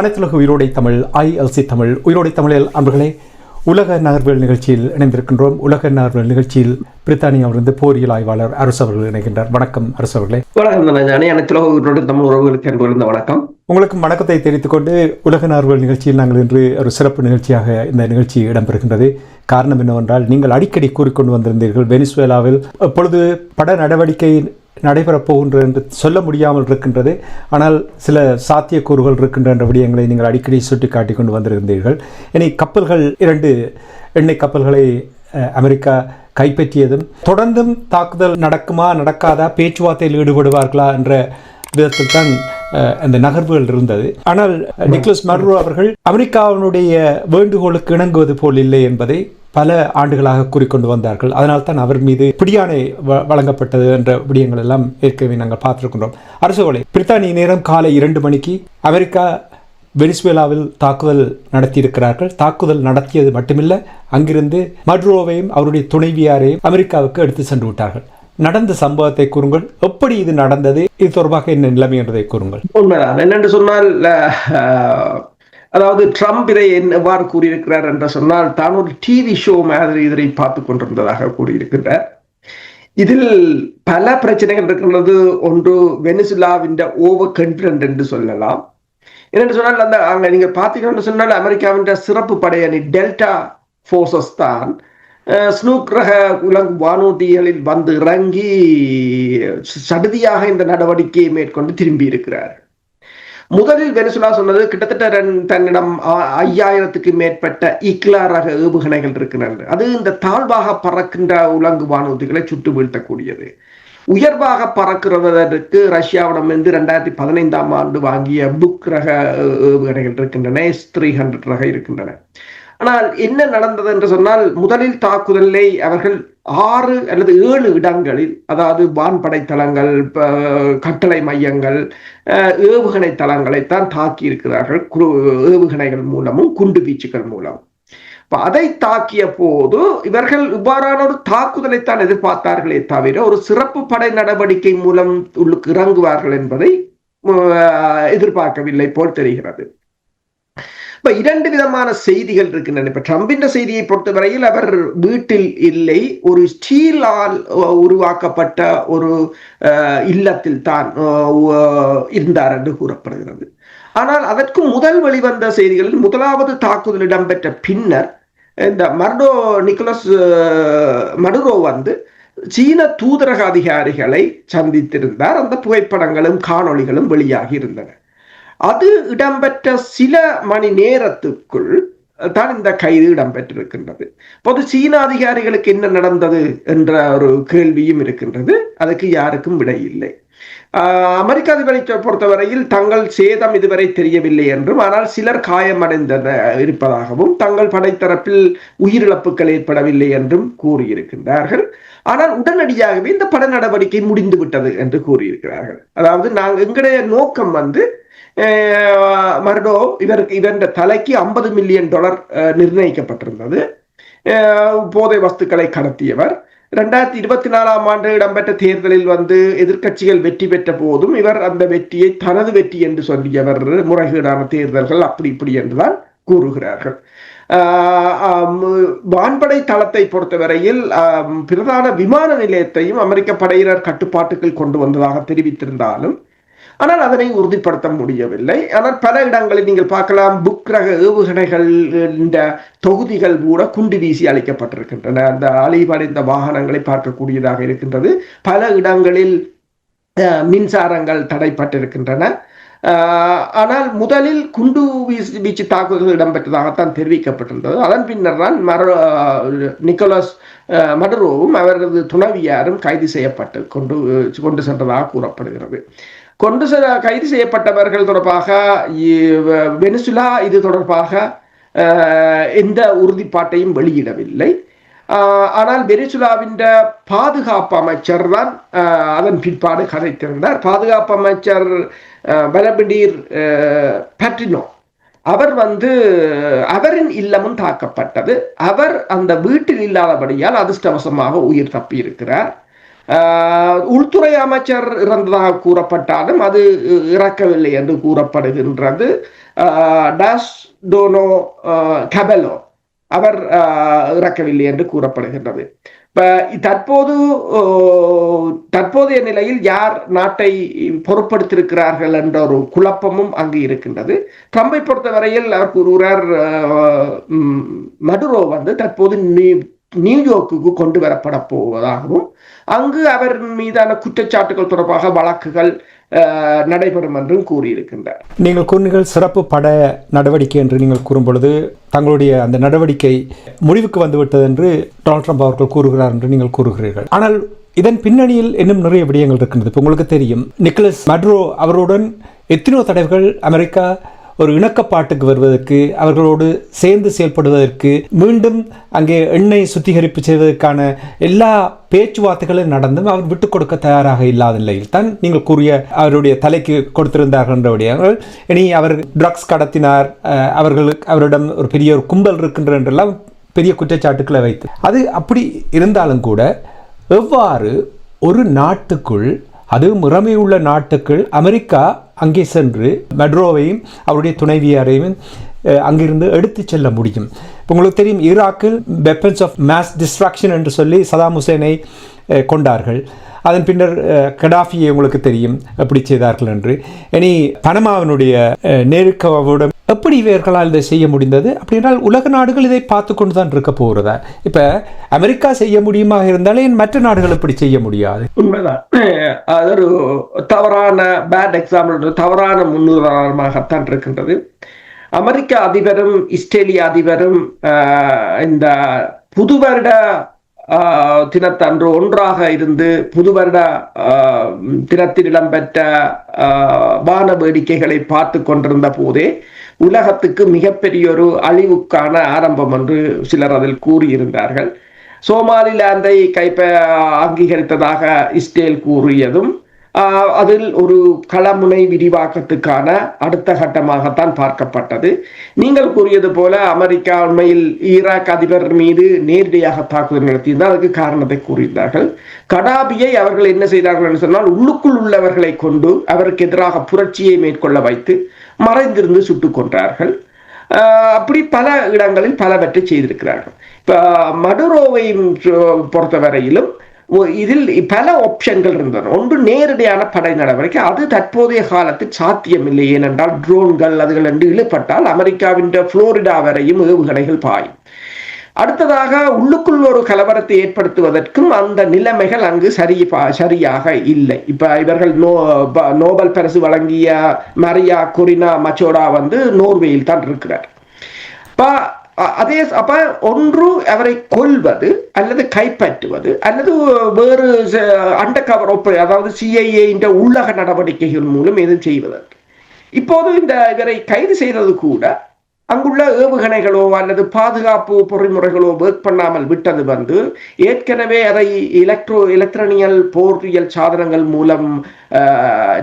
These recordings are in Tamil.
அனைத்துலக உயிரோடை தமிழ் ஐஎல்சி தமிழ் உயிரோடை தமிழில் அன்பர்களே உலக நகர்வுகள் நிகழ்ச்சியில் இணைந்திருக்கின்றோம். உலக நகர்வுகள் நிகழ்ச்சியில் பிரித்தானியாவிலிருந்து போரியல் ஆய்வாளர் அரசு அவர்கள் இணைகின்றார். வணக்கம் அரசு அவர்களே. வணக்கம் அனைத்துலக உயிரோடு தமிழ் உறவுகளுக்கு இருந்த வணக்கம். உங்களுக்கு வணக்கத்தை தெரிவித்துக் கொண்டு உலக நகர்வுகள் நிகழ்ச்சியில் நாங்கள் இன்று ஒரு சிறப்பு நிகழ்ச்சியாக இந்த நிகழ்ச்சி இடம்பெறுகின்றது. காரணம் என்னவென்றால் நீங்கள் அடிக்கடி கூறிக்கொண்டு வந்திருந்தீர்கள். வெனிசுவேலாவில் எப்பொழுது பட நடவடிக்கை நடைபெறப் போகின்றது என்று சொல்ல முடியாமல் இருக்கின்றது. ஆனால் சில சாத்தியக்கூறுகள் இருக்கின்ற என்ற விடயங்களை நீங்கள் அடிக்கடி சுட்டி காட்டி கொண்டு வந்திருந்தீர்கள். இனி கப்பல்கள் இரண்டு எண்ணெய் கப்பல்களை அமெரிக்கா கைப்பற்றியதும் தொடர்ந்தும் தாக்குதல் நடக்குமா நடக்காதா பேச்சுவார்த்தையில் ஈடுபடுவார்களா என்ற விதத்தில் தான் அந்த நகர்வுகள் இருந்தது. ஆனால் நிக்லஸ் மர்ரோ அவர்கள் அமெரிக்காவினுடைய வேண்டுகோளுக்கு இணங்குவது போல் இல்லை என்பதை பல ஆண்டுகளாக கூறிக்கொண்டு வந்தார்கள். அதனால் தான் அவர் மீது பிடியாணை வ- வழங்கப்பட்டது என்ற விடயங்கள் எல்லாம் ஏற்கனவே நாங்கள் பார்த்திருக்கின்றோம். அரசுகளை பிரித்தானிய நேரம் காலை இரண்டு மணிக்கு அமெரிக்கா வெனிசுவேலாவில் தாக்குதல் நடத்தியிருக்கிறார்கள். தாக்குதல் நடத்தியது மட்டுமில்ல அங்கிருந்து மட்ரோவையும் அவருடைய துணைவியாரையும் அமெரிக்காவுக்கு எடுத்து சென்று விட்டார்கள். நடந்த சம்பவத்தை கூறுங்கள். எப்படி இது நடந்தது? இது தொடர்பாக என்ன நிலைமை என்றதை கூறுங்கள். உண்மைதான். என்னென்று சொன்னால் அதாவது ட்ரம்ப் இதை எவ்வாறு கூறியிருக்கிறார் என்று சொன்னால் தான் ஒரு டிவி ஷோ மாதிரி இதனை பார்த்து கொண்டிருந்ததாக கூறியிருக்கிறார். இதில் பல பிரச்சனைகள் இருக்கின்றது. ஒன்று வெனிசுலாவின் ஓவர் கன்ஃபிடன்ட் என்று சொல்லலாம். என்னென்று சொன்னால் அந்த அங்கே நீங்கள் பார்த்தீங்கன்னு சொன்னால் அமெரிக்காவின் சிறப்பு படையணி டெல்டா ஃபோர்ஸஸ் தான் ஸ்னூக் ரக உலக வானூர்திகளில் வந்து இறங்கி சடுதியாக இந்த நடவடிக்கையை மேற்கொண்டு திரும்பி இருக்கிறார். முதலில் வெனிசுலா சொன்னது கிட்டத்தட்ட தன்னிடம் ஐயாயிரத்துக்கு மேற்பட்ட இக்லா ரக ஏவுகணைகள் இருக்கின்றன. அது இந்த தாழ்வாக பறக்கின்ற உலங்கு வானூர்திகளை சுட்டு வீழ்த்தக்கூடியது. உயர்வாக பறக்கிறதற்கு ரஷ்யாவிடமிருந்து ரெண்டாயிரத்தி பதினைந்தாம் ஆண்டு வாங்கிய புக் ரக ஏவுகணைகள் இருக்கின்றன எஸ் த்ரீ ஹண்ட்ரட் ரக இருக்கின்றன. ஆனால் என்ன நடந்தது என்று சொன்னால் முதலில் தாக்குதலை அவர்கள் ஆறு அல்லது ஏழு இடங்களில் அதாவது வான்படை தளங்கள் கட்டளை மையங்கள் அஹ், ஏவுகணை தளங்களைத்தான் தாக்கி இருக்கிறார்கள் குரு- ஏவுகணைகள் மூலமும் குண்டு வீச்சுகள் மூலம் அதை தாக்கிய போது இவர்கள் இவ்வாறான ஒரு தாக்குதலைத்தான் எதிர்பார்த்தார்களே தவிர ஒரு சிறப்பு படை நடவடிக்கை மூலம் உள்ளுக்கு இறங்குவார்கள் என்பதை எதிர்பார்க்கவில்லை போல் தெரிகிறது. இப்ப இரண்டு விதமான செய்திகள் இருக்கின்றன இப்ப ட்ரம்பின் செய்தியை பொறுத்தவரையில் அவர் வீட்டில் இல்லை. ஒரு ஸ்டீலால் உருவாக்கப்பட்ட ஒரு இல்லத்தில் தான் இருந்தார் என்று கூறப்படுகிறது. ஆனால் அதற்கு முதல் வெளிவந்த செய்திகளில் முதலாவது தாக்குதல் இடம்பெற்ற பின்னர் இந்த மர்டோ நிக்கோலஸ் மடுரோ வந்து சீன தூதரக அதிகாரிகளை சந்தித்திருந்தார். அந்த புகைப்படங்களும் காணொளிகளும் வெளியாகி இருந்தன. அது இடம்பெற்ற சில மணி நேரத்துக்குள் தான் இந்த கைது இடம்பெற்றிருக்கின்றது. பொது சீன அதிகாரிகளுக்கு என்ன நடந்தது என்ற ஒரு கேள்வியும் இருக்கின்றது. அதுக்கு யாருக்கும் விடை இல்லை. ஆஹ் அமெரிக்க அதிபரை பொறுத்தவரையில் தங்கள் சேதம் இதுவரை தெரியவில்லை என்றும் ஆனால் சிலர் காயமடைந்த இருப்பதாகவும் தங்கள் படைத்தரப்பில் உயிரிழப்புகள் ஏற்படவில்லை என்றும் கூறியிருக்கின்றார்கள். ஆனால் உடனடியாகவே இந்த பட நடவடிக்கை முடிந்து விட்டது என்று கூறியிருக்கிறார்கள். அதாவது நாங்கள் எங்களுடைய நோக்கம் வந்து மர்டோ இவருக்கு இவன் தலைக்கு ஐம்பது மில்லியன் டாலர் அஹ், நிர்ணயிக்கப்பட்டிருந்தது. போதை வஸ்துக்களை கடத்தியவர். ரெண்டாயிரத்தி இருபத்தி நாலாம் ஆண்டு இடம்பெற்ற தேர்தலில் வந்து எதிர்க்கட்சிகள் வெற்றி பெற்ற போதும் இவர் அந்த வெற்றியை தனது வெற்றி என்று சொல்லியவர் முறைகேடான தேர்தல்கள் அப்படி இப்படி என்றுதான் கூறுகிறார்கள். ஆஹ் வான்படை தளத்தை பொறுத்தவரையில் பிரதான விமான நிலையத்தையும் அமெரிக்க படையினர் கட்டுப்பாட்டுக்குள் கொண்டு வந்ததாக தெரிவித்திருந்தாலும் ஆனால் அதனை உறுதிப்படுத்த முடியவில்லை. ஆனால் பல இடங்களில் நீங்கள் பார்க்கலாம் புக் ரக ஏவுகணைகள் இந்த தொகுதிகள் கூட குண்டு வீசி அளிக்கப்பட்டிருக்கின்றன அந்த அழிவடைந்த வாகனங்களை பார்க்கக்கூடியதாக இருக்கின்றது. பல இடங்களில் மின்சாரங்கள் தடைப்பட்டிருக்கின்றன. ஆனால் முதலில் குண்டு வீசி வீச்சு தாக்குதல் இடம்பெற்றதாகத்தான் தெரிவிக்கப்பட்டிருந்தது. அதன் பின்னர் தான் மர நிக்கோலஸ் அஹ், அவரது துணைவியாரும் கைது செய்யப்பட்டு கொண்டு கொண்டு சென்றதாக கூறப்படுகிறது. கொண்டு செ கைது செய்யப்பட்டவர்கள் தொடர்பாக வெனிசுலா இது தொடர்பாக எந்த உறுதிப்பாட்டையும் வெளியிடவில்லை. ஆஹ், ஆனால் வெனிசுலாவின் பாதுகாப்பு அமைச்சர் தான் ஆஹ், அதன் பிற்பாடு கதைத்திருந்தார் பாதுகாப்பு அமைச்சர் ஆஹ், வலபிடீர் ஆஹ், பட்ரினோ அவர் வந்து அவரின் இல்லமும் தாக்கப்பட்டது. அவர் அந்த வீட்டில் இல்லாதபடியால் அதிர்ஷ்டவசமாக உயிர் தப்பி இருக்கிறார் உள்துறை அமைச்சர் இறந்ததாக கூறப்பட்டாலும் அது இறக்கவில்லை என்று கூறப்படுகின்றது. ஆஹ், டாஸ் டோனோ ஆஹ், கபெலோ அவர் ஆஹ், இறக்கவில்லை என்று கூறப்படுகின்றது. இப்ப தற்போது தற்போதைய நிலையில் யார் நாட்டை பொருட்படுத்தியிருக்கிறார்கள் என்ற ஒரு குழப்பமும் அங்கு இருக்கின்றது. ட்ரம்பை பொறுத்தவரையில் அவர் கூறுகிறார் மடுரோ வந்து தற்போது நியூயோர்க்கு கொண்டு வரப்பட போவதாகவும் அங்கு அவர் மீதான குற்றச்சாட்டுகள் தொடர்பாக வழக்குகள் நடைபெறும் என்றும் கூறியிருக்கின்றார். நீங்கள் கூறினீர்கள் சிறப்பு பட நடவடிக்கை என்று நீங்கள் கூறும்பொழுது தங்களுடைய அந்த நடவடிக்கை முடிவுக்கு வந்துவிட்டது என்று டொனால்ட் ட்ரம்ப் அவர்கள் கூறுகிறார் என்று நீங்கள் கூறுகிறீர்கள். ஆனால் இதன் பின்னணியில் இன்னும் நிறைய விடயங்கள் இருக்கின்றது. இப்போ உங்களுக்கு தெரியும் நிக்கலஸ் மட்ரோ அவருடன் எத்தனையோ தடவைகள் அமெரிக்கா ஒரு இணக்கப்பாட்டுக்கு வருவதற்கு அவர்களோடு சேர்ந்து செயல்படுவதற்கு மீண்டும் அங்கே எண்ணெய் சுத்திகரிப்பு செய்வதற்கான எல்லா பேச்சுவார்த்தைகளும் நடந்தும் அவர் விட்டு கொடுக்க தயாராக இல்லாத நிலையில் தான் நீங்கள் கூறிய அவருடைய தலைக்கு கொடுத்திருந்தார்கள் என்றவுடைய இனி அவர் ட்ரக்ஸ் கடத்தினார் அவர்களுக்கு அவரிடம் ஒரு பெரிய ஒரு கும்பல் இருக்கின்ற என்றெல்லாம் பெரிய குற்றச்சாட்டுக்களை வைத்து. அது அப்படி இருந்தாலும் கூட எவ்வாறு ஒரு நாட்டுக்குள் அது முறைமையுள்ள நாட்டுக்குள் அமெரிக்கா அங்கே சென்று மெட்ரோவையும் அவருடைய துணைவியாரையும் அங்கிருந்து எடுத்து செல்ல முடியும். இப்போ உங்களுக்கு தெரியும் ஈராக்கில் வெப்பன்ஸ் ஆஃப் மேஸ் டிஸ்ட்ராக்ஷன் என்று சொல்லி சதாம் ஹுசேனை கொண்டார்கள். அதன் பின்னர் கடாஃபியை உங்களுக்கு தெரியும் எப்படி செய்தார்கள் என்று. இனி பனமாவினுடைய அஹ், எப்படி இவர்களால் இதை செய்ய முடிந்தது? அப்படின்னால் உலக நாடுகள் இதை பார்த்து கொண்டு தான் இருக்க போகிறதா இப்போ அமெரிக்கா செய்ய முடியுமா இருந்தாலே ஏன் மற்ற நாடுகள் இப்படி செய்ய முடியாது? உண்மைதான். அது ஒரு தவறான பேட் எக்ஸாம்பிள் தவறான முன்னுதாரணமாகத்தான் இருக்கின்றது. அமெரிக்க அதிபரும் இஸ்ரேலிய அதிபரும் இந்த புது வருட தினத்தன்று ஒன்றாக இருந்து புது வருட தினத்தில் இடம்பெற்ற வான வேடிக்கைகளை பார்த்து கொண்டிருந்த போதே உலகத்துக்கு மிகப்பெரிய ஒரு அழிவுக்கான ஆரம்பம் என்று சிலர் அதில் கூறியிருந்தார்கள். சோமாலிலாந்தை கைப்ப அங்கீகரித்ததாக இஸ்ரேல் கூறியதும் ஆஹ், அதில் ஒரு களமுனை விரிவாக்கத்துக்கான அடுத்த கட்டமாகத்தான் பார்க்கப்பட்டது. நீங்கள் கூறியது போல அமெரிக்கா உண்மையில் ஈராக் அதிபர் மீது நேரடியாக தாக்குதல் நடத்தியிருந்தால் அதுக்கு காரணத்தை கூறியிருந்தார்கள். கடாபியை அவர்கள் என்ன செய்தார்கள் என்று சொன்னால் உள்ளுக்குள் உள்ளவர்களை கொண்டு அவருக்கு எதிராக புரட்சியை மேற்கொள்ள வைத்து மறைந்திருந்து சுட்டுக் கொன்றார்கள். அப்படி பல இடங்களில் பலவற்றை செய்திருக்கிறார்கள். இப்போ மடுரோவை பொறுத்தவரையிலும் இதில் பல ஆப்ஷன்கள் இருந்தன. ஒன்று நேரடியான படை நடவடிக்கை. அது தற்போதைய காலத்தில் சாத்தியமில்லை. ஏனென்றால் ட்ரோன்கள் அதுகள் என்று இழுப்பட்டால் அமெரிக்காவின் புளோரிடா வரையும் ஏவுகணைகள் பாயும். அடுத்ததாக உள்ளுக்குள் ஒரு கலவரத்தை ஏற்படுத்துவதற்கும் அந்த நிலைமைகள் அங்கு சரி சரியாக இல்லை. இப்ப இவர்கள் நோ நோபல் பரிசு வழங்கிய மரியா கொரினா மச்சோடா வந்து நோர்வேயில் தான் இருக்கிறார். இப்போ அதே அப்ப ஒன்று அவரை கொல்வது அல்லது கைப்பற்றுவது அல்லது வேறு அண்டர் கவர் அதாவது சிஐஏ உள்ளக நடவடிக்கைகள் மூலம் எதுவும் செய்வதற்கு இப்போது இந்த இவரை கைது செய்தது கூட அங்குள்ள ஏவுகணைகளோ அல்லது பாதுகாப்பு பொறிமுறைகளோ ஒர்க் பண்ணாமல் விட்டது வந்து ஏற்கனவே அதை எலக்ட்ரோ எலக்ட்ரானியல் போரியல் சாதனங்கள் மூலம்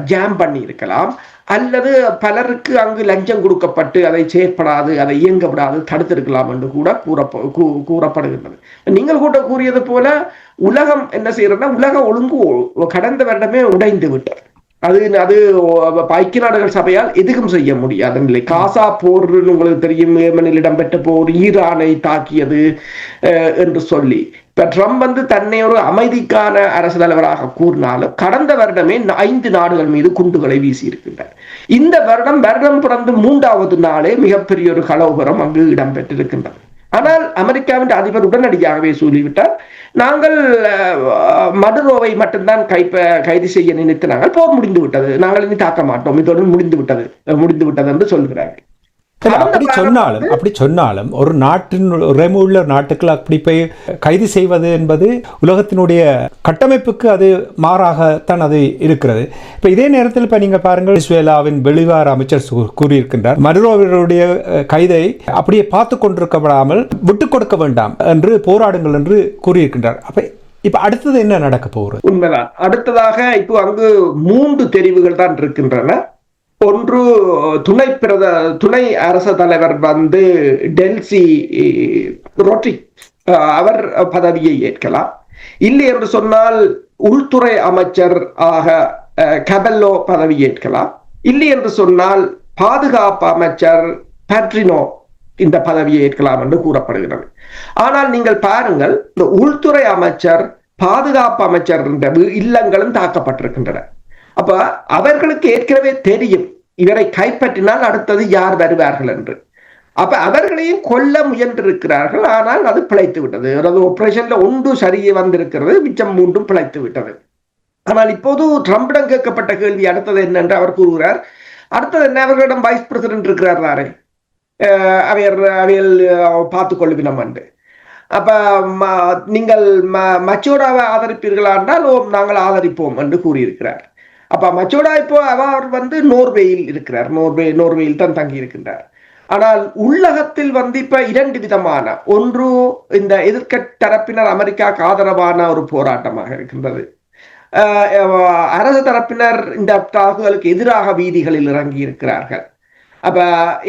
ஜாம் பண்ணி இருக்கலாம் அல்லது பலருக்கு அங்கு லஞ்சம் கொடுக்கப்பட்டு அதை செயற்படாது அதை இயங்க விடாது தடுத்திருக்கலாம் என்று கூட கூறப்ப கூ- கூறப்படுகின்றது. நீங்கள் கூட கூறியது போல உலகம் என்ன செய்யறதுன்னா உலக ஒழுங்கு கடந்த வருடமே உடைந்து விட்டது. அது அது ஐக்கிய நாடுகள் சபையால் எதுவும் செய்ய முடியாத. நிலை. காசா போர் உங்களுக்கு தெரியும் ஏமனில் இடம்பெற்ற போர் ஈரானை தாக்கியது என்று சொல்லி. இப்ப ட்ரம்ப் வந்து தன்னை ஒரு அமைதிக்கான அரசு தலைவராக கூறினாலும் கடந்த வருடமே ஐந்து நாடுகள் மீது குண்டுகளை வீசி இந்த வருடம் வருடம் பிறந்து மூன்றாவது நாளே மிகப்பெரிய ஒரு கலோபரம் அங்கு இடம்பெற்றிருக்கின்றது. ஆனால் அமெரிக்காவின் அதிபர் உடனடியாகவே சொல்லிவிட்டார் நாங்கள் அஹ், மடுரோவை மட்டும்தான் கைப்ப கைது செய்ய நினைத்து நாங்கள் போர் முடிந்து விட்டது நாங்கள் இனி தாக்க மாட்டோம். இதோடு முடிந்து விட்டது முடிந்து விட்டது என்று சொல்கிறார்கள். அப்படி சொன்னாலும் அப்படி சொன்னாலும் ஒரு நாட்டின் உரிமையுள்ள நாட்டுக்கள் அப்படி போய் கைது செய்வது என்பது உலகத்தினுடைய கட்டமைப்புக்கு அது மாறாகத்தான் அது இருக்கிறது. இப்போ இதே நேரத்தில் இப்போ நீங்கள் பாருங்கள் வெனிசுவேலாவின் வெளிவார அமைச்சர் கூறியிருக்கின்றார் மருரோவருடைய கைதை அப்படியே பார்த்து கொண்டிருக்கப்படாமல் விட்டுக் கொடுக்க வேண்டாம் என்று போராடுங்கள் என்று கூறியிருக்கின்றார். அப்ப இப்ப அடுத்தது என்ன நடக்க போகிறது உண்மைதான். அடுத்ததாக இப்போ அங்கு மூன்று தெரிவுகள் தான் இருக்கின்றன. ஒன்று துணை பிரத துணை அரச தலைவர் வந்து டெல்சி ரோட்ரி அவர் பதவியை ஏற்கலாம். இல்லை என்று சொன்னால் உள்துறை அமைச்சர் ஆக கபெல்லோ பதவி ஏற்கலாம். இல்லை என்று சொன்னால் பாதுகாப்பு அமைச்சர் பேட்ரினோ இந்த பதவியை ஏற்கலாம் என்று கூறப்படுகிறது. ஆனால் நீங்கள் பாருங்கள் இந்த உள்துறை அமைச்சர் பாதுகாப்பு அமைச்சர் என்ற இல்லங்களும் தாக்கப்பட்டிருக்கின்றன. அப்ப அவர்களுக்கு ஏற்கனவே தெரியும் இவரை கைப்பற்றினால் அடுத்தது யார் வருவார்கள் என்று. அப்ப அவர்களையும் கொல்ல முயன்றிருக்கிறார்கள் ஆனால் அது பிழைத்து விட்டது. அதாவது ஆப்ரேஷன்ல ஒன்று சரியே வந்திருக்கிறது மிச்சம் மூன்றும் பிழைத்து விட்டது. ஆனால் இப்போது ட்ரம்பிடம் கேட்கப்பட்ட கேள்வி அடுத்தது என்ன என்று அவர் கூறுகிறார். அடுத்தது என்ன? அவர்களிடம் வைஸ் பிரசிடென்ட் இருக்கிறார் தானே. அவையர் அவையல் பார்த்து கொள்ளுவினம் என்று. அப்ப ம- நீங்கள் ம- மச்சோடாவை ஆதரிப்பீர்களா என்றால் நாங்கள் ஆதரிப்போம் என்று கூறியிருக்கிறார். அப்ப மச்சோடா இப்போ அவர் வந்து நோர்வேயில் இருக்கிறார். நோர்வே நோர்வேயில் தான் தங்கி இருக்கின்றார் ஆனால் உள்ளகத்தில் வந்து இப்ப இரண்டு விதமான ஒன்று இந்த எதிர்க்க தரப்பினர் அமெரிக்காவுக்கு ஆதரவான ஒரு போராட்டமாக இருக்கின்றது. அரசு தரப்பினர் இந்த தாக்குதலுக்கு எதிராக வீதிகளில் இறங்கி இருக்கிறார்கள். அப்ப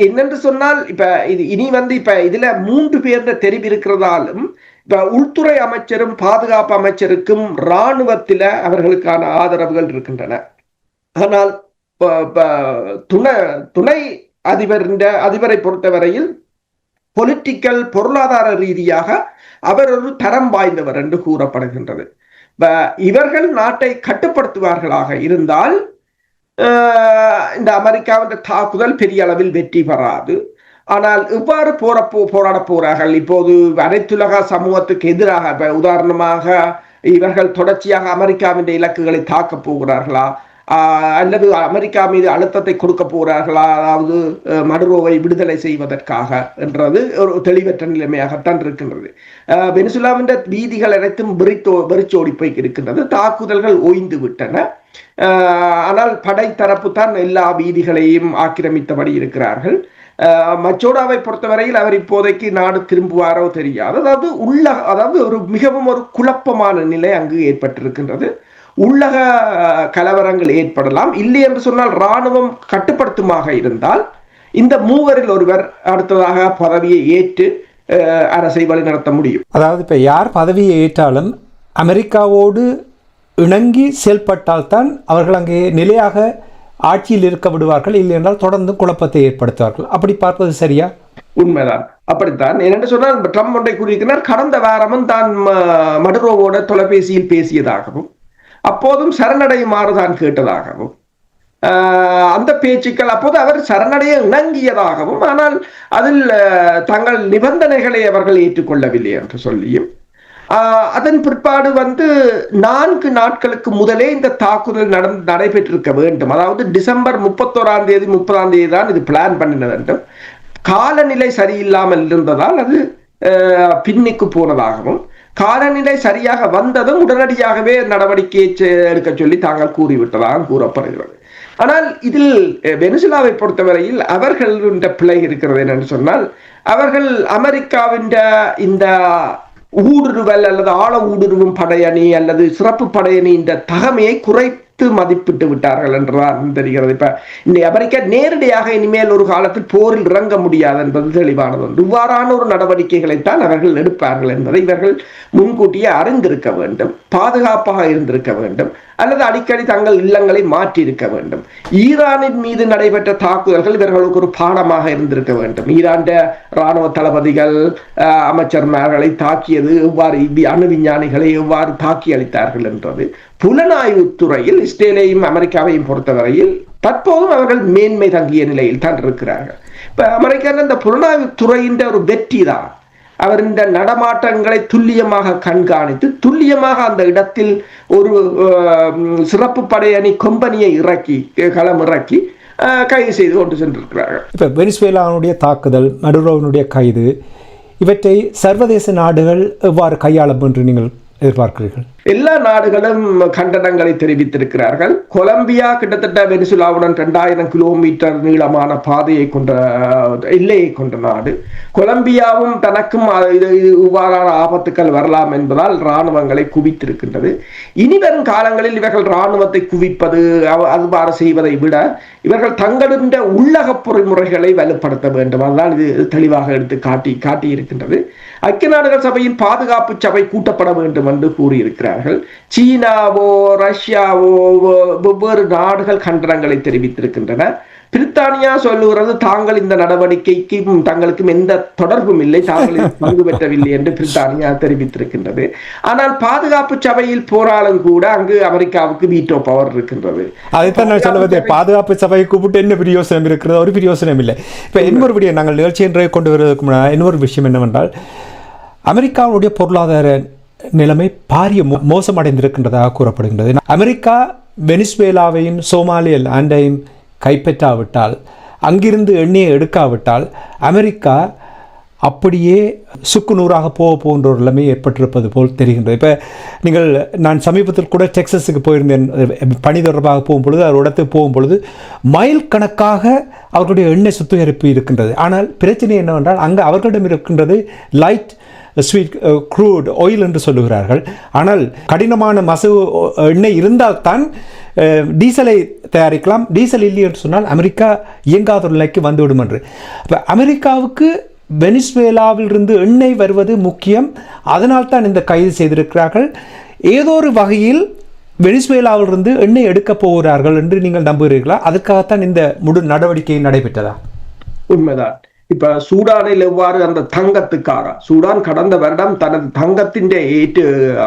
என்னென்று சொன்னால் இப்ப இது இனி வந்து இப்ப இதுல மூன்று பேர்ந்த தெரிவு இருக்கிறதாலும் இப்ப உள்துறை அமைச்சரும் பாதுகாப்பு அமைச்சருக்கும் இராணுவத்தில அவர்களுக்கான ஆதரவுகள் இருக்கின்றன. ஆனால் துணை துணை அதிபர் அதிபரை பொறுத்தவரையில் பொலிட்டிக்கல் பொருளாதார ரீதியாக அவர் ஒரு தரம் வாய்ந்தவர் என்று கூறப்படுகின்றது. இவர்கள் நாட்டை கட்டுப்படுத்துவார்களாக இருந்தால் ஆஹ், இந்த அமெரிக்காவின் தாக்குதல் பெரிய அளவில் வெற்றி பெறாது. ஆனால் இவ்வாறு போற போ போராட போறார்கள். இப்போது அனைத்துலக சமூகத்துக்கு எதிராக உதாரணமாக இவர்கள் தொடர்ச்சியாக அமெரிக்காவின் இலக்குகளை தாக்கப் போகிறார்களா? அல்லது அமெரிக்கா மீது அழுத்தத்தை கொடுக்க போகிறார்களா அதாவது மடுரோவை விடுதலை செய்வதற்காக என்றது ஒரு தெளிவற்ற நிலைமையாகத்தான் இருக்கின்றது. வெனிசுலாவின் வீதிகள் அனைத்தும் வெறித்தோ வெறிச்சோடி போய் இருக்கின்றது தாக்குதல்கள் ஓய்ந்து விட்டன. ஆனால் படை தரப்பு தான் எல்லா வீதிகளையும் ஆக்கிரமித்தபடி இருக்கிறார்கள். மச்சோடாவை பொறுத்தவரையில் அவர் இப்போதைக்கு நாடு திரும்புவாரோ தெரியாது. அதாவது உள்ள அதாவது ஒரு மிகவும் ஒரு குழப்பமான நிலை அங்கு ஏற்பட்டிருக்கின்றது. உள்ளக கலவரங்கள் ஏற்படலாம். இல்லை என்று சொன்னால் இராணுவம் கட்டுப்படுத்துமாக இருந்தால் இந்த மூவரில் ஒருவர் அடுத்ததாக பதவியை ஏற்று அரசை வழிநடத்த முடியும். அதாவது இப்போ யார் பதவியை ஏற்றாலும் அமெரிக்காவோடு இணங்கி செயல்பட்டால்தான் அவர்கள் அங்கே நிலையாக ஆட்சியில் இருக்க விடுவார்கள். இல்லை என்றால் தொடர்ந்து குழப்பத்தை ஏற்படுத்துவார்கள். அப்படி பார்ப்பது சரியா? உண்மைதான். அப்படித்தான். என்னென்று சொன்னால் ட்ரம்ப் ஒன்றை கூறியிருக்கிறார் கடந்த வாரமும் தான் மடுரோவோட தொலைபேசியில் பேசியதாகவும் அப்போதும் சரணடையுமாறுதான் கேட்டதாகவும் அந்த பேச்சுக்கள் அப்போது அவர் சரணடைய இணங்கியதாகவும் ஆனால் அதில் தங்கள் நிபந்தனைகளை அவர்கள் ஏற்றுக்கொள்ளவில்லை என்று சொல்லியும் அதன் பிற்பாடு வந்து நான்கு நாட்களுக்கு முதலே இந்த தாக்குதல் நடந் நடைபெற்றிருக்க வேண்டும். அதாவது டிசம்பர் முப்பத்தோராம் தேதி முப்பதாம் தேதி தான் இது பிளான் பண்ணின வேண்டும். காலநிலை சரியில்லாமல் இருந்ததால் அது பின்னுக்கு போனதாகவும் காலநிலை சரியாக வந்ததும் உடனடியாகவே நடவடிக்கையை எடுக்க சொல்லி தாங்கள் கூறிவிட்டதாக கூறப்படுகிறது. ஆனால் இதில் வெனிசுலாவை பொறுத்தவரையில் அவர்களுடைய பிழை இருக்கிறது என்னென்னு சொன்னால் அவர்கள் அமெரிக்காவின் இந்த ஊடுருவல் அல்லது ஆழ ஊடுருவும் படையணி அல்லது சிறப்பு படையணி இந்த தகமையை குறை குறைத்து மதிப்பிட்டு விட்டார்கள் என்றுதான் தெரிகிறது. இப்ப இந்த அமெரிக்கா நேரடியாக இனிமேல் ஒரு காலத்தில் போரில் இறங்க முடியாது என்பது தெளிவானது. ஒன்று. இவ்வாறான ஒரு நடவடிக்கைகளைத்தான் அவர்கள் எடுப்பார்கள் என்பதை இவர்கள் முன்கூட்டியே அறிந்திருக்க வேண்டும் பாதுகாப்பாக இருந்திருக்க வேண்டும் அல்லது அடிக்கடி தங்கள் இல்லங்களை மாற்றியிருக்க வேண்டும். ஈரானின் மீது நடைபெற்ற தாக்குதல்கள் இவர்களுக்கு ஒரு பாடமாக இருந்திருக்க வேண்டும். ஈராண்ட இராணுவ தளபதிகள் அமைச்சர்மார்களை தாக்கியது எவ்வாறு அணு விஞ்ஞானிகளை எவ்வாறு தாக்கி அளித்தார்கள் என்றது. புலனாய்வுத்துறையில் இஸ்ரேலையும் அமெரிக்காவையும் பொறுத்தவரையில் தற்போதும் அவர்கள் மேன்மை தங்கிய நிலையில் தான் இருக்கிறார்கள். இப்போ அமெரிக்காவில் இந்த புலனாய்வு துறையின்ற ஒரு வெற்றி தான். அவர் இந்த நடமாட்டங்களை துல்லியமாக கண்காணித்து துல்லியமாக அந்த இடத்தில் ஒரு சிறப்பு படையணி கொம்பனியை இறக்கி களம் இறக்கி கைது செய்து கொண்டு சென்றிருக்கிறார்கள். இப்போ வெனிசுவேலாவுடைய தாக்குதல் மடுரோவினுடைய கைது இவற்றை சர்வதேச நாடுகள் எவ்வாறு கையாளும் என்று நீங்கள் எதிர்பார்க்கிறீர்கள்? எல்லா நாடுகளும் கண்டனங்களை தெரிவித்திருக்கிறார்கள். கொலம்பியா கிட்டத்தட்ட வெனிசுலாவுடன் இரண்டாயிரம் கிலோமீட்டர் நீளமான பாதையை கொண்ட எல்லையை கொண்ட நாடு. கொலம்பியாவும் தனக்கும் இது இவ்வாறான ஆபத்துக்கள் வரலாம் என்பதால் இராணுவங்களை குவித்திருக்கின்றது. இனி வரும் காலங்களில் இவர்கள் இராணுவத்தை குவிப்பது அவ- அவ்வாறு செய்வதை விட இவர்கள் தங்களுடைய உள்ளக பொறிமுறைகளை வலுப்படுத்த வேண்டும். அதுதான் இது தெளிவாக எடுத்து காட்டி காட்டியிருக்கின்றது. ஐக்கிய நாடுகள் சபையின் பாதுகாப்பு சபை கூட்டப்பட வேண்டும் என்று கூறியிருக்கிறார். கூறியிருக்கிறார்கள் சீனாவோ ரஷ்யாவோ வெவ்வேறு நாடுகள் கண்டனங்களை தெரிவித்திருக்கின்றன. பிரித்தானியா சொல்லுகிறது தாங்கள் இந்த நடவடிக்கைக்கும் தங்களுக்கும் எந்த தொடர்பும் இல்லை தாங்கள் பங்கு பெற்றவில்லை என்று பிரித்தானியா தெரிவித்திருக்கின்றது. ஆனால் பாதுகாப்பு சபையில் போராலும் கூட அங்கு அமெரிக்காவுக்கு வீட்டோ பவர் இருக்கின்றது. அதைத்தான் நான் சொல்ல வந்தேன் பாதுகாப்பு சபையை கூப்பிட்டு என்ன பிரயோசனம் இருக்கிறது? ஒரு பிரயோசனம் இல்லை. இப்போ இன்னொரு விடயம் நாங்கள் நிகழ்ச்சி என்று கொண்டு வருவதற்கு முன்னாடி இன்னொரு விஷயம் என்னவென்றால் அமெரிக்காவுடைய பொருளாதார நிலைமை பாரிய மோ- மோசமடைந்திருக்கின்றதாக கூறப்படுகின்றது. அமெரிக்கா வெனிசுவேலாவையும் சோமாலிய லேண்டையும் கைப்பற்றாவிட்டால் அங்கிருந்து எண்ணெயை எடுக்காவிட்டால் அமெரிக்கா அப்படியே சுக்கு நூறாக போக போகின்ற ஒரு நிலைமை ஏற்பட்டிருப்பது போல் தெரிகின்றது. இப்போ நீங்கள் நான் சமீபத்தில் கூட டெக்ஸஸுக்கு போயிருந்தேன். பணி தொடர்பாக போகும்பொழுது அவர் இடத்துக்கு போகும்பொழுது மைல் கணக்காக அவர்களுடைய எண்ணெய் சுத்திகரிப்பு இருக்கின்றது. ஆனால் பிரச்சனை என்னவென்றால் அங்கே அவர்களிடம் இருக்கின்றது லைட் ஸ்வீட் க்ரூட் ஆயில் என்று சொல்லுகிறார்கள். ஆனால் கடினமான மசவு எண்ணெய் இருந்தால் தான் டீசலை தயாரிக்கலாம். டீசல் இல்லை என்று சொன்னால் அமெரிக்கா இயங்காத நிலைக்கு வந்துவிடும் என்று. இப்போ அமெரிக்காவுக்கு வெனிஸ்வேலாவிலிருந்து எண்ணெய் வருவது முக்கியம். அதனால் தான் இந்த கைது செய்திருக்கிறார்கள். ஏதோ ஒரு வகையில் வெனிஸ்வேலாவிலிருந்து எண்ணெய் எடுக்கப் போகிறார்கள் என்று நீங்கள் நம்புகிறீர்களா? அதற்காகத்தான் இந்த முழு நடவடிக்கை நடைபெற்றதா? உண்மைதான். இப்ப சூடானில் எவ்வாறு அந்த தங்கத்துக்காக சூடான் கடந்த வருடம் தனது தங்கத்தின் ஏற்று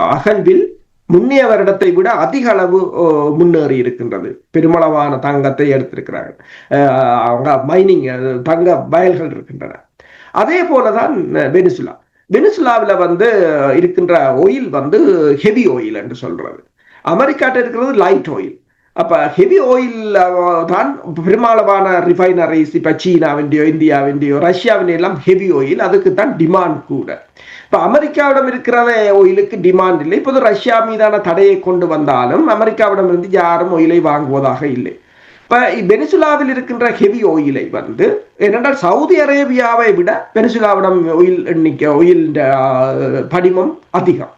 அகழ்வில் முன்னைய வருடத்தை விட அதிக அளவு முன்னேறி இருக்கின்றது. பெருமளவான தங்கத்தை எடுத்திருக்கிறார்கள். அஹ், அவங்க மைனிங் தங்க வயல்கள் இருக்கின்றன. அதே போலதான் வெனிசுலா. வெனிசுலாவில் வந்து இருக்கின்ற ஒயில் வந்து ஹெவி ஆயில் என்று சொல்றது. அமெரிக்காட்ட இருக்கிறது லைட் ஆயில் அப்ப ஹெவி ஆயில் தான் பெரும்பாலான ரிஃபைனரிஸ் இப்போ சீனாவின்டையோ இந்தியாவின்டையோ ரஷ்யாவின் எல்லாம் ஹெவி ஆயில் அதுக்கு தான் டிமாண்ட் கூட. இப்போ அமெரிக்காவிடம் இருக்கிற ஒயிலுக்கு டிமாண்ட் இல்லை. இப்போது ரஷ்யா மீதான தடையை கொண்டு வந்தாலும் அமெரிக்காவிடம் இருந்து யாரும் ஒயிலை வாங்குவதாக இல்லை. இப்போ வெனிசுலாவில் இருக்கின்ற ஹெவி ஆயிலை வந்து என்னென்றால் சவுதி அரேபியாவை விட வெனிசுலாவிடம் ஒயில் எண்ணிக்கை ஒயில் படிமம் அதிகம்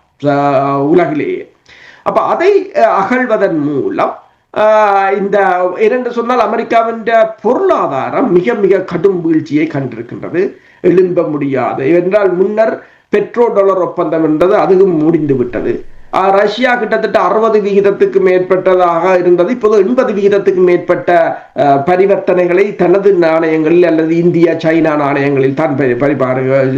உலகிலேயே. அப்ப அதை அகழ்வதன் மூலம் இந்த இரண்டு சொன்னால் அமெரிக்காவின் பொருளாதாரம் மிக மிக கடும் வீழ்ச்சியை கண்டிருக்கின்றது. எழும்ப முடியாது. என்றால் முன்னர் பெட்ரோ டாலர் ஒப்பந்தம் என்றது அதுவும் முடிந்து விட்டது. ஆஹ், ரஷ்யா கிட்டத்தட்ட அறுபது விகிதத்துக்கு மேற்பட்டதாக இருந்தது. இப்போது எண்பது விகிதத்துக்கு மேற்பட்ட ஆஹ், பரிவர்த்தனைகளை தனது நாணயங்களில் அல்லது இந்தியா சைனா நாணயங்களில் தான் பரி-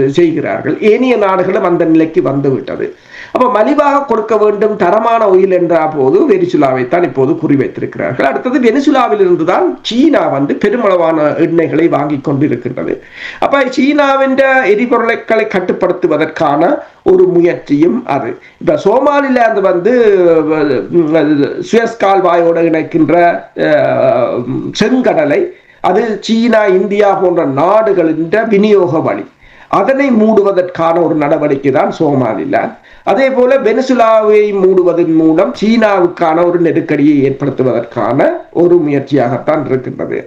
செய்கிறார்கள். ஏனைய நாடுகளும் அந்த நிலைக்கு வந்துவிட்டது அப்ப மலிவாக கொடுக்க வேண்டும் தரமான உயில் என்ற போது வெனிசுலாவை தான் இப்போது குறிவைத்திருக்கிறார்கள். அடுத்தது வெனிசுலாவில் தான் சீனா வந்து பெருமளவான எண்ணெய்களை வாங்கி கொண்டிருக்கின்றது. அப்ப சீனாவின் எரிபொருளைகளை கட்டுப்படுத்துவதற்கான ஒரு முயற்சியும் அது. இப்ப சோமாலிலாந்து வந்து சுயஸ் கால்வாயோடு இணைக்கின்ற செங்கடலை அது சீனா இந்தியா போன்ற நாடுகளின் விநியோக வழி. அதனை மூடுவதற்கான ஒரு நடவடிக்கை தான் சோமாலிலாந்து அதே போல வெனிசுலாவை மூடுவதன் மூலம் சீனாவுக்கான ஒரு நெருக்கடியை ஏற்படுத்துவதற்கான ஒரு முயற்சியாகத்தான் இருக்கின்றது.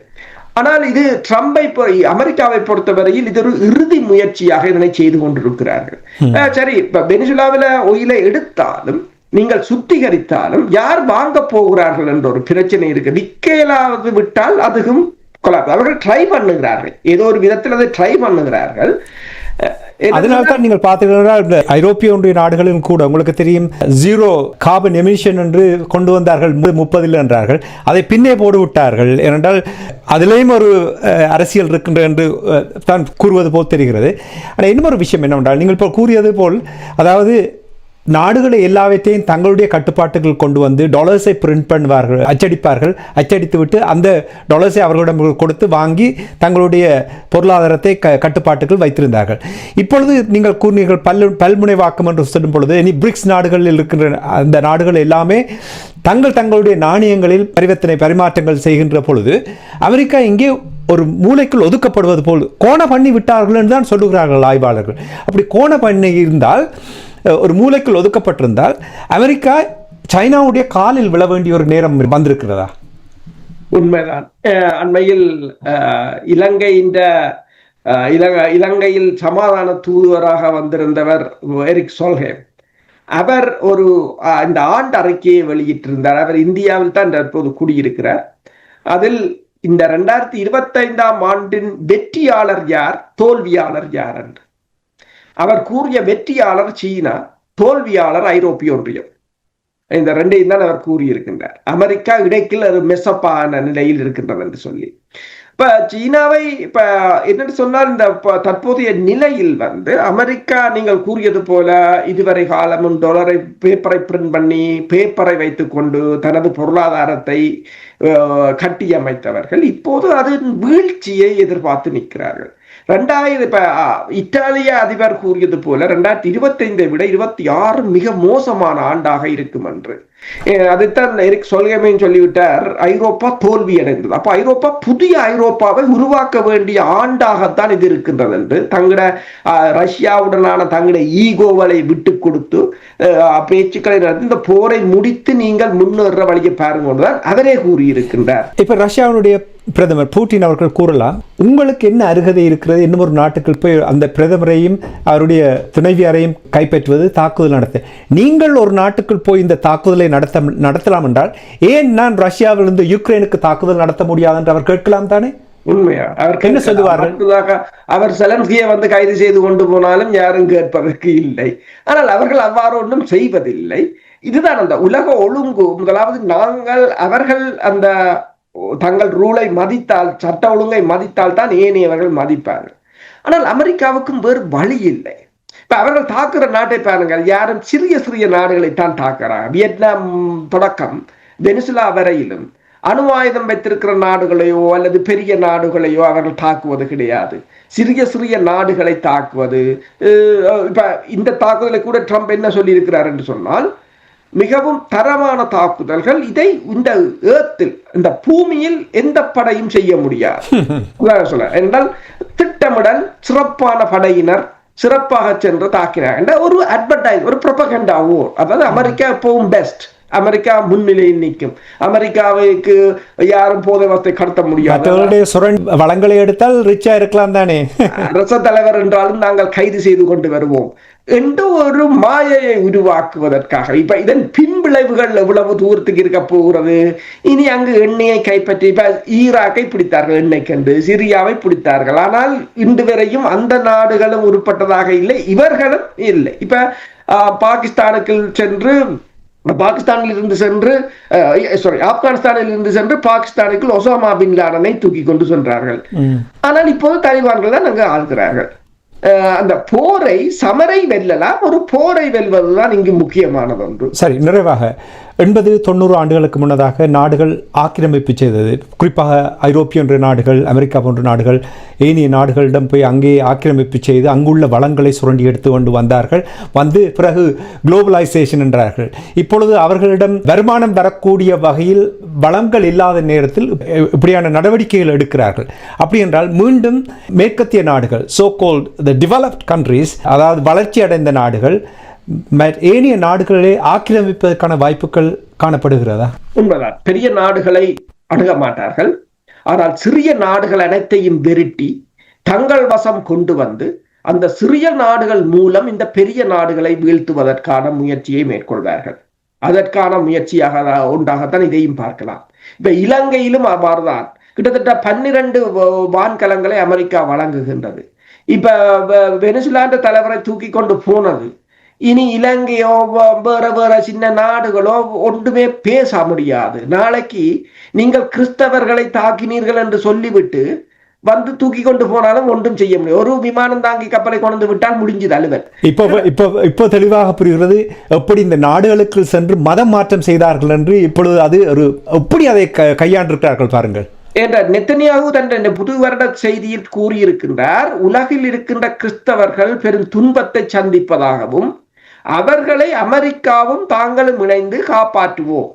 ஆனால் இது ட்ரம்பை அமெரிக்காவை பொறுத்தவரையில் இது ஒரு இறுதி முயற்சியாக இதனை செய்து கொண்டிருக்கிறார்கள். சரி இப்ப வெனிசுலாவில ஒயிலை எடுத்தாலும் நீங்கள் சுத்திகரித்தாலும் யார் வாங்க போகிறார்கள் என்ற ஒரு பிரச்சனை இருக்கு. இயலாது விட்டால் அதுவும் கொலாப். அவர்கள் ட்ரை பண்ணுகிறார்கள். ஏதோ ஒரு விதத்தில் அதை ட்ரை பண்ணுகிறார்கள். அஹ் என்ன அதனால தான் நீங்கள் பார்த்தீங்கன்னா இந்த ஐரோப்பிய ஒன்றிய நாடுகளிலும் கூட உங்களுக்கு தெரியும் ஜீரோ கார்பன் எமிஷன் என்று கொண்டு வந்தார்கள் முப்பதில் என்றார்கள். அதை பின்னே போடு விட்டார்கள் ஏனென்றால் அதிலேயும் ஒரு அரசியல் இருக்கின்ற என்று தான் கூறுவது போல் தெரிகிறது. ஆனால் இன்னொரு விஷயம் என்னவென்றால் நீங்கள் இப்போ கூறியது போல் அதாவது நாடுகளை எல்லாவற்றையும் தங்களுடைய கட்டுப்பாட்டுகள் கொண்டு வந்து டாலர்ஸை பிரிண்ட் பண்ணுவார்கள் அச்சடிப்பார்கள். அச்சடித்து விட்டு அந்த டாலர்ஸை அவர்களிடம் கொடுத்து வாங்கி தங்களுடைய பொருளாதாரத்தை க கட்டுப்பாட்டுகள் வைத்திருந்தார்கள். இப்பொழுது நீங்கள் கூறினீர்கள் பல் பல்முனைவாக்கம் என்று சொல்லும் பொழுது இனி பிரிக்ஸ் நாடுகளில் இருக்கின்ற அந்த நாடுகள் எல்லாமே தங்கள் தங்களுடைய நாணயங்களில் பரிவர்த்தனை பரிமாற்றங்கள் செய்கின்ற பொழுது அமெரிக்கா இங்கே ஒரு மூளைக்குள் ஒதுக்கப்படுவது போல் கோண பண்ணி விட்டார்கள் என்று தான் சொல்லுகிறார்கள் ஆய்வாளர்கள். அப்படி கோண பண்ணி இருந்தால் ஒரு மூளைக்குள் ஒதுக்கப்பட்டிருந்தால் அமெரிக்கா சைனாவுடைய காலில் விழ வேண்டிய ஒரு நேரம் வந்திருக்கிறதா? உண்மைதான். அஹ் அண்மையில் இலங்கை இந்த இலங்கையில் சமாதான தூதுவராக வந்திருந்தவர் எரிக் சோல்ஹேம் அவர் ஒரு அஹ், இந்த ஆண்டு அறிக்கையை வெளியிட்டிருந்தார். அவர் இந்தியாவில் தான் தற்போது குடியிருக்கிறார். அதில் இந்த ரெண்டாயிரத்தி இருபத்தைந்தாம் ஆண்டின் வெற்றியாளர் யார்? தோல்வியாளர் யார் என்று. அவர் கூறிய வெற்றியாளர் சீனா தோல்வியாளர் ஐரோப்பிய ஒன்றியம் இந்த ரெண்டையும் தான் அவர் கூறியிருக்கின்றார். அமெரிக்கா இடைக்கில் ஒரு மெசப்பான நிலையில் இருக்கின்றது என்று சொல்லி. இப்ப சீனாவை இப்ப என்னன்னு சொன்னால் இந்த தற்போதைய நிலையில் வந்து அமெரிக்கா நீங்கள் கூறியது போல இதுவரை காலமும் டாலரை பேப்பரை பிரிண்ட் பண்ணி பேப்பரை வைத்துக்கொண்டு தனது பொருளாதாரத்தை கட்டியமைத்தவர்கள் இப்போது அதன் வீழ்ச்சியை எதிர்பார்த்து நிற்கிறார்கள். ரெண்டாயிரம் இப்ப இத்தாலிய அதிபர் கூறியது போல ரெண்டாயிரத்தி இருபத்தைந்தை விட இருபத்தி ஆறு மிக மோசமான ஆண்டாக இருக்கும் என்று அதைத்தான் எரிக் சொல்கமையும் சொல்லிவிட்டார் ஐரோப்பா தோல்வி அடைந்தது அப்போ ஐரோப்பா புதிய ஐரோப்பாவை உருவாக்க வேண்டிய ஆண்டாகத்தான் இது இருக்கின்றது என்று தங்கள ரஷ்யாவுடனான தங்கள ஈகோவலை விட்டு கொடுத்து பேச்சுக்களை நடத்தி இந்த போரை முடித்து நீங்கள் முன்னேற வழியை பாருங்க அவரே கூறியிருக்கின்றார். இப்ப ரஷ்யாவுடைய பிரதமர் பூட்டின் அவர்கள் கூறலாம் உங்களுக்கு என்ன அருகதை இருக்கிறது? இன்னும் ஒரு நாட்டுக்கு போய் அந்த பிரதமரையும் அவருடைய துணைவியாரையும் கைப்பற்றுவது தாக்குதல் நடத்த. நீங்கள் ஒரு நாட்டுக்குள் போய் இந்த தாக்குதலை நடத்த நடத்தலாம் என்றால் ஏன் நான் ரஷ்யாவிலிருந்து யுக்ரைனுக்கு தாக்குதல் நடத்த முடியாது என்று அவர் கேட்கலாம் தானே? உண்மையா? அவர் என்ன சொல்லுவார்கள்? அவர் செலன்ஸ்கியை வந்து கைது செய்து கொண்டு போனாலும் யாரும் கேட்பதற்கு இல்லை. ஆனால் அவர்கள் அவ்வாறு ஒன்றும் செய்வதில்லை. இதுதான் அந்த உலக ஒழுங்கு. முதலாவது நாங்கள் அவர்கள் அந்த தங்கள் ரூலை மதித்தால் சட்ட ஒழுங்கை மதித்தால் தான் ஏனையவர்கள் மதிப்பார்கள். ஆனால் அமெரிக்காவுக்கும் வேறு வழி இல்லை. இப்ப அவர்கள் தாக்குற நாட்டை பாருங்கள். யாரும் சிறிய சிறிய நாடுகளை தான் தாக்குறாங்க வியட்நாம் தொடக்கம் வெனிசுலா வரையிலும் அணு ஆயுதம் வைத்திருக்கிற நாடுகளையோ அல்லது பெரிய நாடுகளையோ அவர்கள் தாக்குவது கிடையாது. சிறிய சிறிய நாடுகளை தாக்குவது இப்ப இந்த தாக்குதலை கூட ட்ரம்ப் என்ன சொல்லியிருக்கிறார் என்று சொன்னால் மிகவும் தரமான தாக்குதல்கள் இதை இந்த ஏத்தில் இந்த பூமியில் எந்த படையும் செய்ய முடியாது. சொல்ல என்றால் திட்டமிடல் சிறப்பான படையினர் சிறப்பாக சென்று தாக்கினார் என்ற ஒரு அட்வர்டைஸ் ஒரு ப்ரொபகண்டா ஓர் அதாவது அமெரிக்கா எப்பவும் பெஸ்ட் அமெரிக்கா முன்னிலையில் நிற்கும். அமெரிக்காவுக்கு யாரும் போதை வசத்தை கடத்த முடியாது. வளங்களை எடுத்தால் ரிச்சா இருக்கலாம் தானே? அரச தலைவர் என்றாலும் நாங்கள் கைது செய்து கொண்டு வருவோம். என்று ஒரு மாயையை உருவாக்குவதற்காக. இப்ப இதன் பின்விளைவுகள் எவ்வளவு தூரத்துக்கு இருக்க போகிறது? இனி அங்கு எண்ணெயை கைப்பற்றி இப்ப ஈராக்கை பிடித்தார்கள் எண்ணெய் கண்டு சிரியாவை பிடித்தார்கள். ஆனால் இன்று வரையும் அந்த நாடுகளும் உருப்பட்டதாக இல்லை இவர்களும் இல்லை. இப்ப பாகிஸ்தானுக்கு சென்று பாகிஸ்தானில் இருந்து சென்று சாரி ஆப்கானிஸ்தானில் இருந்து சென்று பாகிஸ்தானுக்குள் ஒசாமா பின் லாடனை தூக்கி கொண்டு சென்றார்கள். ஆனால் இப்போது தாலிபான்கள் தான் அங்கு ஆள்கிறார்கள். அந்த போரை சமரை வெல்லலாம் ஒரு போரை வெல்வதுதான் இங்கு முக்கியமானது ஒன்று சரி நிறைவாக. எண்பது தொண்ணூறு ஆண்டுகளுக்கு முன்னதாக நாடுகள் ஆக்கிரமிப்பு செய்தது. குறிப்பாக ஐரோப்பிய ஒன்று நாடுகள் அமெரிக்கா போன்ற நாடுகள் ஏனைய நாடுகளிடம் போய் அங்கே ஆக்கிரமிப்பு செய்து அங்குள்ள வளங்களை சுரண்டி எடுத்து கொண்டு வந்தார்கள். வந்து பிறகு குளோபலைசேஷன் என்றார்கள். இப்பொழுது அவர்களிடம் வருமானம் வரக்கூடிய வகையில் வளங்கள் இல்லாத நேரத்தில் இப்படியான நடவடிக்கைகள் எடுக்கிறார்கள். அப்படி என்றால் மீண்டும் மேற்கத்திய நாடுகள் so called the developed countries அதாவது வளர்ச்சி அடைந்த நாடுகள் ஏனைய நாடுகளிலே ஆக்கிரமிப்பதற்கான வாய்ப்புகள் காணப்படுகிறதா? உண்மைதான். பெரிய நாடுகளை அணுக மாட்டார்கள். ஆனால் சிறிய நாடுகள் அனைத்தையும் விரட்டி தங்கள் வசம் கொண்டு வந்து அந்த சிறிய நாடுகள் மூலம் இந்த பெரிய நாடுகளை வீழ்த்துவதற்கான முயற்சியை மேற்கொள்வார்கள். அதற்கான முயற்சியாக ஒன்றாகத்தான் உண்டாகத்தான் இதையும் பார்க்கலாம். இப்ப இலங்கையிலும் அவ்வாறுதான். கிட்டத்தட்ட பன்னிரண்டு வான்கலங்களை அமெரிக்கா வழங்குகின்றது. இப்ப வெ- தலைவரை தூக்கி கொண்டு போனது இனி இலங்கையோ வேற வேற சின்ன நாடுகளோ ஒன்றுமே பேச முடியாது. நாளைக்கு நீங்கள் கிறிஸ்தவர்களை தாக்கினீர்கள் என்று சொல்லிவிட்டு வந்து தூக்கி கொண்டு போனாலும் ஒன்றும் செய்ய முடியும் ஒரு விமானம் தாங்கி கப்பலை கொண்டு விட்டால் முடிஞ்சது அலுவல். இப்போ இப்போ இப்போ தெளிவாக புரிகிறது. எப்படி இந்த நாடுகளுக்கு சென்று மதம் மாற்றம் செய்தார்கள் என்று இப்பொழுது அது ஒரு எப்படி அதை கையாண்டிருக்கிறார்கள் பாருங்கள். என்ற நெத்தனியாகு தன் இந்த புது வருட செய்தியில் கூறியிருக்கின்றார் உலகில் இருக்கின்ற கிறிஸ்தவர்கள் பெரும் துன்பத்தை சந்திப்பதாகவும் அவர்களை அமெரிக்காவும் தாங்களும் இணைந்து காப்பாற்றுவோம்.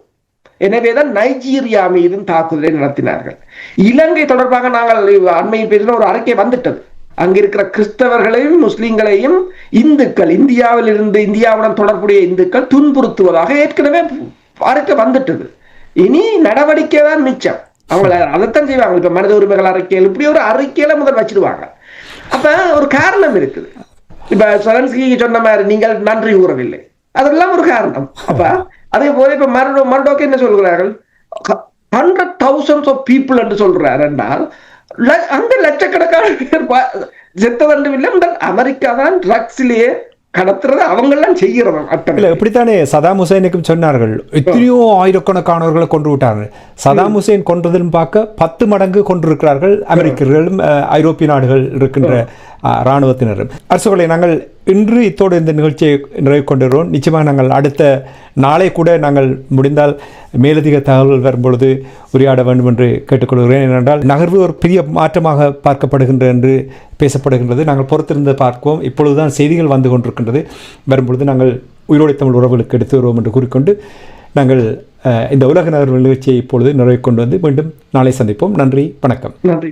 எனவேதான் நைஜீரியா மீதும் தாக்குதலை நடத்தினார்கள். இலங்கை தொடர்பாக நாங்கள் அண்மையில் பேசின ஒரு அறிக்கை வந்துட்டது. அங்கிருக்கிற கிறிஸ்தவர்களையும் முஸ்லிம்களையும் இந்துக்கள் இந்தியாவில் இருந்து இந்தியாவுடன் தொடர்புடைய இந்துக்கள் துன்புறுத்துவதாக ஏற்கனவே அறிக்கை வந்துட்டது. இனி நடவடிக்கை தான் மிச்சம். அவங்கள அதைத்தான் செய்வாங்க. இப்ப மனித உரிமைகள் அறிக்கையில் இப்படி ஒரு அறிக்கையில முதல் வச்சிருவாங்க. அப்ப ஒரு காரணம் இருக்குது. இப்ப சரன்ஸ்கி சொன்ன மாதிரி நீங்கள் நன்றி கூறவில்லை. அதெல்லாம் ஒரு காரணம். அப்ப அதே போல இப்ப மர்டோ மர்டோக்கு என்ன சொல்கிறார்கள்? ஹண்ட்ரட் தௌசண்ட்ஸ் ஆஃப் பீப்புள் என்று சொல்றார் என்றால் அங்க லட்சக்கணக்கான பேர் செத்ததண்டும் இல்லை முதல் அமெரிக்கா தான் ட்ரக்ஸிலேயே கடத்துறது அவங்கெல்லாம் செய்யறதும் அத்தனை இல்ல இப்படித்தானே சதாம் ஹுசைனுக்கும் சொன்னார்கள். எத்தனையோ ஆயிரக்கணக்கானவர்களை கொன்று விட்டார்கள். சதாம் ஹுசைன் கொன்றதிலும் பார்க்க பத்து மடங்கு கொண்டிருக்கிறார்கள் அமெரிக்கர்களும் ஐரோப்பிய நாடுகள் இருக்கின்ற இராணுவத்தினரும். அரசுகளை நாங்கள் இன்று இத்தோடு இந்த நிகழ்ச்சியை நிறைவு கொண்டிருக்கிறோம். நிச்சயமாக நாங்கள் அடுத்த நாளை கூட நாங்கள் முடிந்தால் மேலதிக தகவல்கள் வரும்பொழுது உரையாட வேண்டும் என்று கேட்டுக்கொள்கிறேன். ஏனென்றால் நகர்வு ஒரு பெரிய மாற்றமாக பார்க்கப்படுகின்ற என்று பேசப்படுகின்றது. நாங்கள் பொறுத்திருந்து பார்ப்போம். இப்பொழுதுதான் செய்திகள் வந்து கொண்டிருக்கின்றது. வரும்பொழுது நாங்கள் உயிரோடை தமிழ் உறவுகளுக்கு எடுத்து வருவோம் என்று கூறிக்கொண்டு நாங்கள் இந்த உலக நகர்வு நிகழ்ச்சியை இப்பொழுது நிறைவு கொண்டு வந்து மீண்டும் நாளை சந்திப்போம். நன்றி. வணக்கம். நன்றி